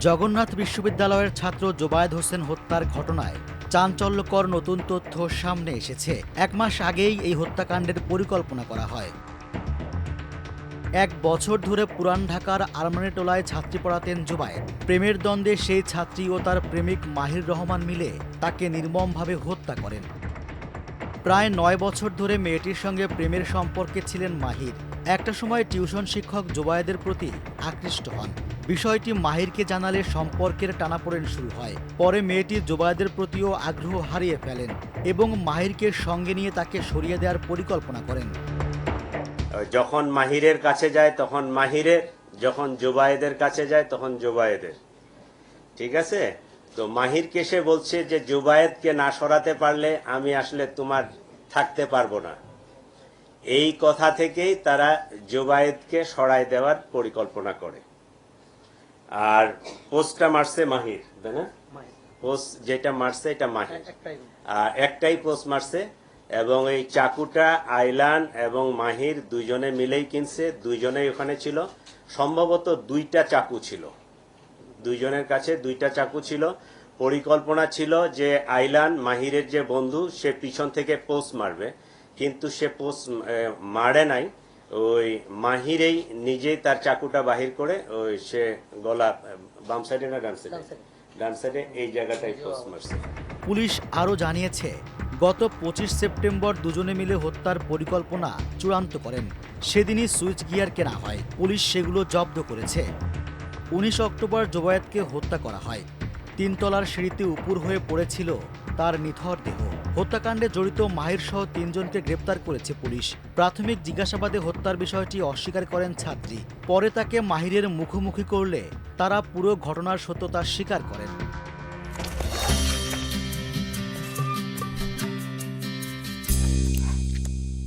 জগন্নাথ বিশ্ববিদ্যালয়ের ছাত্র জোবায়েদ হোসেন হত্যার ঘটনায় চাঞ্চল্যকর নতুন তথ্য সামনে এসেছে। এক মাস আগেই এই হত্যাকাণ্ডের পরিকল্পনা করা হয়। এক বছর ধরে পুরান ঢাকার আরমানিটোলায় ছাত্রী পড়াতেন জুবায়েদ। প্রেমের দ্বন্দ্বে সেই ছাত্রী ও তার প্রেমিক মাহির রহমান মিলে তাকে নির্মমভাবে হত্যা করেন। প্রায় নয় বছর ধরে মেয়েটির সঙ্গে প্রেমের সম্পর্কে ছিলেন মাহির। একটা সময় টিউশন শিক্ষক জোবায়েদের প্রতি আকৃষ্ট হন। বিষয়টি মাহিরকে জানালে সম্পর্কের টানাপোড়েন শুরু হয়। পরে মেয়েটি জোবায়েদের প্রতিও আগ্রহ হারিয়ে ফেলেন এবং মাহিরকে সঙ্গে নিয়ে তাকে সরিয়ে দেওয়ার পরিকল্পনা করেন। যখন মাহিরের কাছে যায়, তখন মাহিরের, যখন জোবায়েদের কাছে যায়, তখন জোবায়েদের। ঠিক আছে? তো মাহিরকে সে বলছে যে জুবায়েদকে না সরাতে পারলে আমি আসলে তোমার থাকতে পারব না। এই কথা থেকেই তারা জুবায়েদকে সরাই দেওয়ার পরিকল্পনা করে। আর পোস্টটা মারছে মাহির তাই না? পোস্ট যেটা মারছে এটা মাহির। আর একটাই পোস্ট মারছে এবং এই চাকুটা আইলান এবং মাহির দুইজনে মিলেই কিনছে দুইজনেই ওখানে ছিল। সম্ভবত দুইটা চাকু ছিল। দুইজনের কাছে দুইটা চাকু ছিল। পরিকল্পনা ছিল যে আইলান মাহিরের যে বন্ধু সে পিছন থেকে পোস্ট মারবে। কিন্তু সে পোস্ট মারে নাই। ওই মাহিরেই নিজেই তার চাকুটা বাহির করে ওই সে গলা বাম সাইডে না ডান সাইডে ডান সাইডে এই জায়গাটাই পোস্ট মারছে। পুলিশ আরও জানিয়েছে গত পঁচিশ সেপ্টেম্বর দুজনে মিলে হত্যার পরিকল্পনা চূড়ান্ত করেন। সেদিনই সুইচ গিয়ার কেনা হয়। পুলিশ সেগুলো জব্দ করেছে। উনিশ অক্টোবর জোবায়েতকে হত্যা করা হয়। তিনতলার সিঁড়িতে উপুর হয়ে পড়েছিল তার নিথর দেহ। হত্যাকাণ্ডে জড়িত মাহির সহ তিনজনকে গ্রেপ্তার করেছে পুলিশ। প্রাথমিক জিজ্ঞাসাবাদে হত্যার বিষয়টি অস্বীকার করেন ছাত্রী। পরে তাকে মাহিরের মুখোমুখি করলে তারা পুরো ঘটনার সত্যতা স্বীকার করেন।